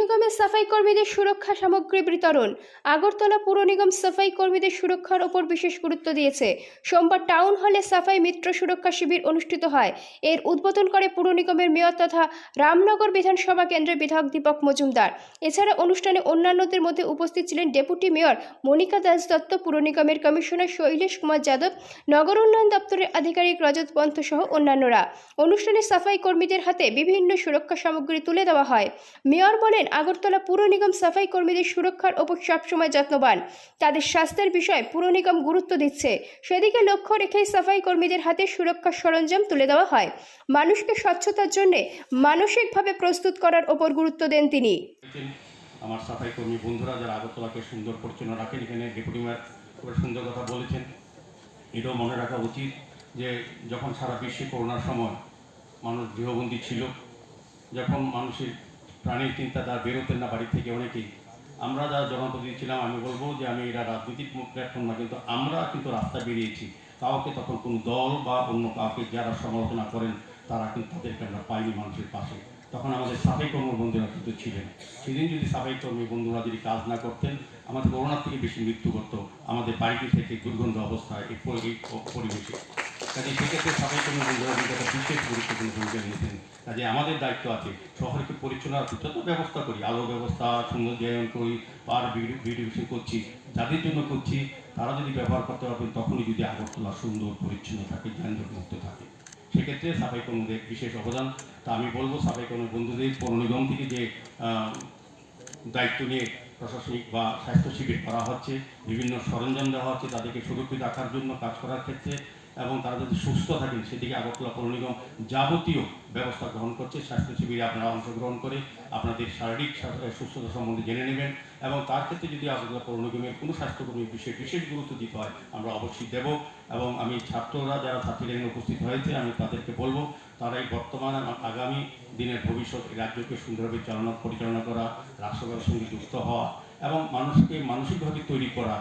নিগমের সাফাই কর্মীদের সুরক্ষা সামগ্রী বিতরণ। আগরতলা পুর নিগম সাফাই কর্মীদের সুরক্ষার ওপর বিশেষ গুরুত্ব দিয়েছে। সোমবার টাউন হলে সাফাই মিত্র সুরক্ষা শিবির অনুষ্ঠিত হয়। এর উদ্বোধন করে পুর নিগমের মেয়র তথা রামনগর বিধানসভা কেন্দ্রের বিধায়ক দীপক মজুমদার। এছাড়া অনুষ্ঠানে অন্যান্যদের মধ্যে উপস্থিত ছিলেন ডেপুটি মেয়র মনিকা দাস দত্ত, পুর নিগমের কমিশনার শৈলেশ কুমার যাদব, নগর উন্নয়ন দপ্তরের আধিকারিক রজত পন্থ সহ অন্যান্যরা। অনুষ্ঠানে সাফাই কর্মীদের হাতে বিভিন্ন সুরক্ষা সামগ্রী তুলে দেওয়া হয়। মেয়র বলেন, আগরতলা পুর নিগম সাফাই কর্মীদের সুরক্ষার ওপর সবসময় যত্নবান। তাদের স্বাস্থ্যের বিষয়ে পুর নিগম গুরুত্ব দিচ্ছে। সেদিকে লক্ষ্য রেখেই সাফাই কর্মীদের হাতে সুরক্ষার সরঞ্জাম তুলে দেওয়া হয়। মানুষকে স্বচ্ছতার জন্য মানসিকভাবে প্রস্তুত করার ওপর গুরুত্ব দেন তিনি। আমার সাফাই কর্মী বন্ধুরা যারা আগরতলাকে সুন্দর পরিচ্ছন্ন রাখেন, এখানে ডেপুটি মেয়র সুন্দর কথা বলেছেন। এটাও মনে রাখা উচিত যে যখন সারা বিশ্বে করোনার সময় মানুষ গৃহবন্দী ছিল, যখন মানুষের প্রাণীর চিন্তা তার বেরোতেন না, বাড়ি থেকে অনেকেই। আমরা যারা জনপ্রতিনিধি ছিলাম, আমি বলব যে আমি এরা রাজনৈতিক প্ল্যাটফর্ম না, কিন্তু আমরা কিন্তু রাস্তায় বেরিয়েছি। কাউকে তখন কোনো দল বা অন্য কাউকে যারা সমালোচনা করেন, তারা কিন্তু তাদেরকে আমরা পাইনি মানুষের পাশে। তখন আমাদের সাফাই কর্মী বন্ধুরা কিন্তু ছিলেন। সেদিন যদি সাফাই কর্মী বন্ধুরা যদি কাজ না করতেন, আমাদের করোনার থেকে বেশি মৃত্যু করতো আমাদের বাড়িটি থেকে দুর্গন্ধ অবস্থায় এই পরিবেশে। কাজে সেক্ষেত্রে বন্ধুরা কিন্তু বিশেষ গুরুত্বপূর্ণ ভূমিকা নিয়েছেন কাজে আমাদের দায়িত্ব আছে শহরকে পরিচ্ছন্ন যত ব্যবস্থা করি, আলো ব্যবস্থা, সৌন্দর্যায়ন করি পার বিউটিফিকেশন করছি, যাদের জন্য করছি, তারা যদি ব্যবহার করতে পারবেন, তখনই যদি আগরতলা সুন্দর পরিচ্ছন্ন থাকে, যানজট মুক্ত থাকে। সেক্ষেত্রে সাফাই কর্মীদের বিশেষ অবদান। তা আমি বলব সাফাই কর্মী বন্ধুদের, পৌর নিগম থেকে যে দায়িত্ব নিয়ে প্রশাসনিক বা স্বাস্থ্য শিবির করা হচ্ছে, বিভিন্ন সরঞ্জাম দেওয়া হচ্ছে, তাদেরকে সুরক্ষিত রাখার জন্য কাজ করার ক্ষেত্রে এবং তারা যদি সুস্থ থাকেন, সেদিকে আগরতলা পৌর নিগম যাবতীয় ব্যবস্থা গ্রহণ করছে। স্বাস্থ্য শিবিরে আপনারা অংশগ্রহণ করে আপনাদের শারীরিক সুস্থতা সম্বন্ধে জেনে নেবেন এবং তার ক্ষেত্রে যদি আগরতলা পৌর নিগমের কোনো স্বাস্থ্যকর্মীর বিষয়ে বিশেষ গুরুত্ব দিতে হয়, আমরা অবশ্যই দেব এবং আমি ছাত্ররা যারা ছাত্রীরা উপস্থিত হয়েছে, আমি তাদেরকে বলব তারা এই বর্তমান এবং আগামী দিনের ভবিষ্যৎ রাজ্যকে সুন্দরভাবে চালনা, পরিচালনা করা রাষ্ট্রবাদের সঙ্গে যুক্ত হওয়া এবং মানুষকে মানসিকভাবে তৈরি করা